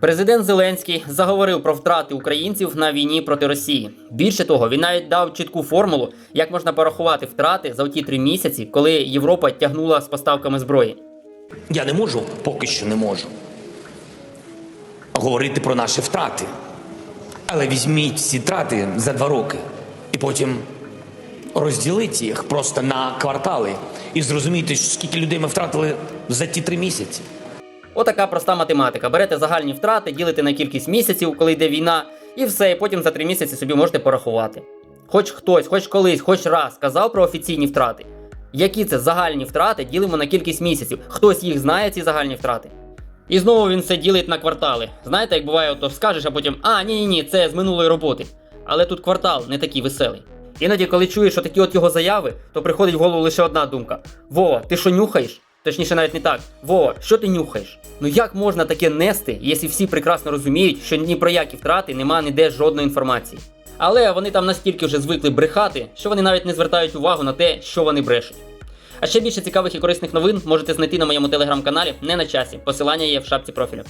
Президент Зеленський заговорив про втрати українців на війні проти Росії. Більше того, він навіть дав чітку формулу, як можна порахувати втрати за ті три місяці, коли Європа тягнула з поставками зброї. Я не можу, поки що не можу говорити про наші втрати. Але візьміть ці втрати за два роки і потім розділіть їх просто на квартали і зрозумійте, скільки людей ми втратили за ті три місяці. Отака проста математика. Берете загальні втрати, ділите на кількість місяців, коли йде війна, і все, і потім за три місяці собі можете порахувати. Хоч хтось, хоч колись, хоч раз казав про офіційні втрати. Які це загальні втрати ділимо на кількість місяців. Хтось їх знає, ці загальні втрати. І знову він все ділить на квартали. Знаєте, як буває, ото скажеш, а потім а, ні, ні, це з минулої роботи. Але тут квартал не такий веселий. Іноді, коли чуєш такі от його заяви, то приходить в голову лише одна думка: Вова, ти що нюхаєш? Точніше, навіть не так. Вова, що ти нюхаєш? Ну як можна таке нести, якщо всі прекрасно розуміють, що ні про які втрати нема ніде жодної інформації. Але вони там настільки вже звикли брехати, що вони навіть не звертають увагу на те, що вони брешуть. А ще більше цікавих і корисних новин можете знайти на моєму телеграм-каналі не на часі. Посилання є в шапці профілю.